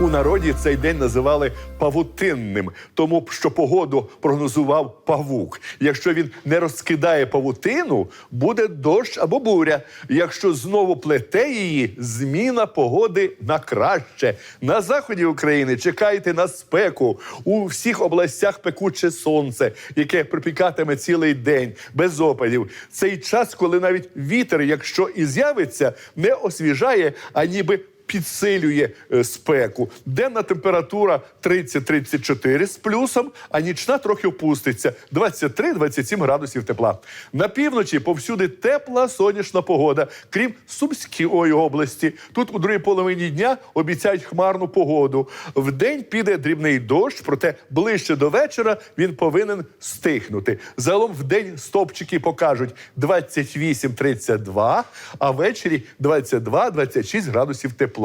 У народі цей день називали павутинним, тому що погоду прогнозував павук. Якщо він не розкидає павутину, буде дощ або буря. Якщо знову плете її, зміна погоди на краще. На заході України чекайте на спеку. У всіх областях пекуче сонце, яке припікатиме цілий день без опадів. Цей час, коли навіть вітер, якщо і з'явиться, не освіжає, а ніби підсилює е, спеку. Денна температура 30-34 з плюсом, а нічна трохи опуститься 23-27 градусів тепла. На півночі повсюди тепла сонячна погода, крім Сумської області. Тут у другій половині дня обіцяють хмарну погоду. Вдень піде дрібний дощ, проте ближче до вечора він повинен стихнути. Загалом вдень стопчики покажуть 28-32, а ввечері 22-26 градусів тепла.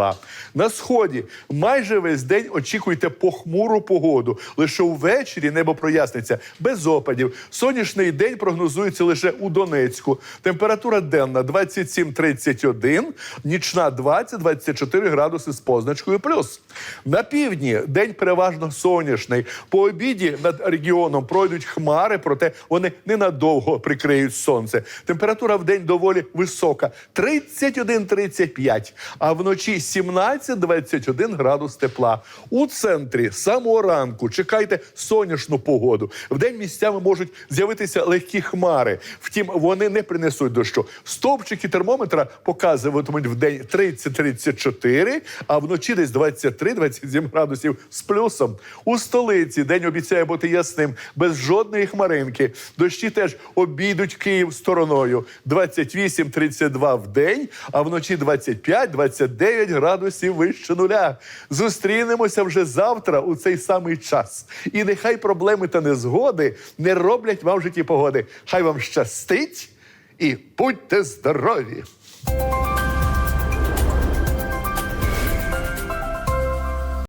На сході майже весь день очікуйте похмуру погоду. Лише увечері небо проясниться без опадів. Сонячний день прогнозується лише у Донецьку. Температура денна 27-31, нічна 20-24 градуси з позначкою плюс. На півдні день переважно сонячний. По обіді над регіоном пройдуть хмари, проте вони ненадовго прикриють сонце. Температура в день доволі висока 31-35, а вночі 17-21 градус тепла. У центрі самого ранку чекайте сонячну погоду. Вдень місцями можуть з'явитися легкі хмари. Втім, вони не принесуть дощу. Стовпчики термометра показуватимуть в день 30-34, а вночі десь 23-27 градусів з плюсом. У столиці день обіцяє бути ясним, без жодної хмаринки. Дощі теж обійдуть Київ стороною. 28-32 в день, а вночі 25-29 градусів вище нуля. Зустрінемося вже завтра у цей самий час. І нехай проблеми та незгоди не роблять вам в житті погоди. Хай вам щастить і будьте здорові!